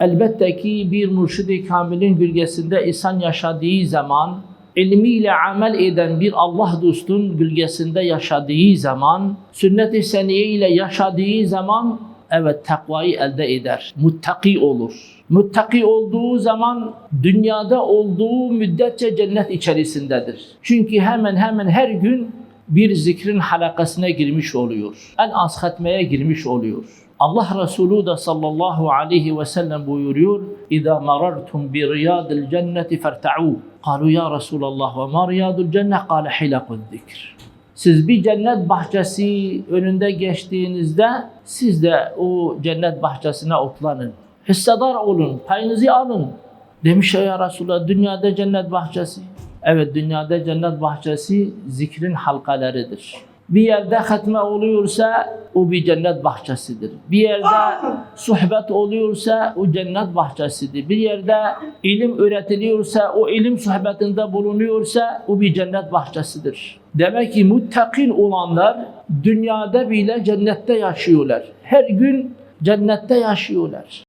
Elbette ki bir mürşid-i kamilin gölgesinde insan yaşadığı zaman, ilmiyle amel eden bir Allah dostun gölgesinde yaşadığı zaman, sünnet-i seniye ile yaşadığı zaman, evet takvayı elde eder, muttaki olur. Muttaki olduğu zaman dünyada olduğu müddetçe cennet içerisindedir. Çünkü hemen hemen her gün bir zikrin halakasına girmiş oluyor. En az hatmeye girmiş oluyor. Allah Resulü de sallallahu aleyhi ve sellem buyuruyor. Marartum bi riyadil cenneti ferta'u. Kalu ya Resulallah ve ma riyadul cennet? Kale hilakul zikr. Siz bir cennet bahçesi önünde geçtiğinizde siz de o cennet bahçesine otlanın. Hissedar olun, payınızı alın. Demiş ya Resulallah dünyada cennet bahçesi. Evet dünyada cennet bahçesi zikrin halkalarıdır. Bir yerde hatme oluyorsa o bir cennet bahçesidir. Bir yerde sohbet oluyorsa o cennet bahçesidir. Bir yerde ilim öğretiliyorsa o ilim sohbetinde bulunuyorsa o bir cennet bahçesidir. Demek ki muttakin olanlar dünyada bile cennette yaşıyorlar. Her gün cennette yaşıyorlar.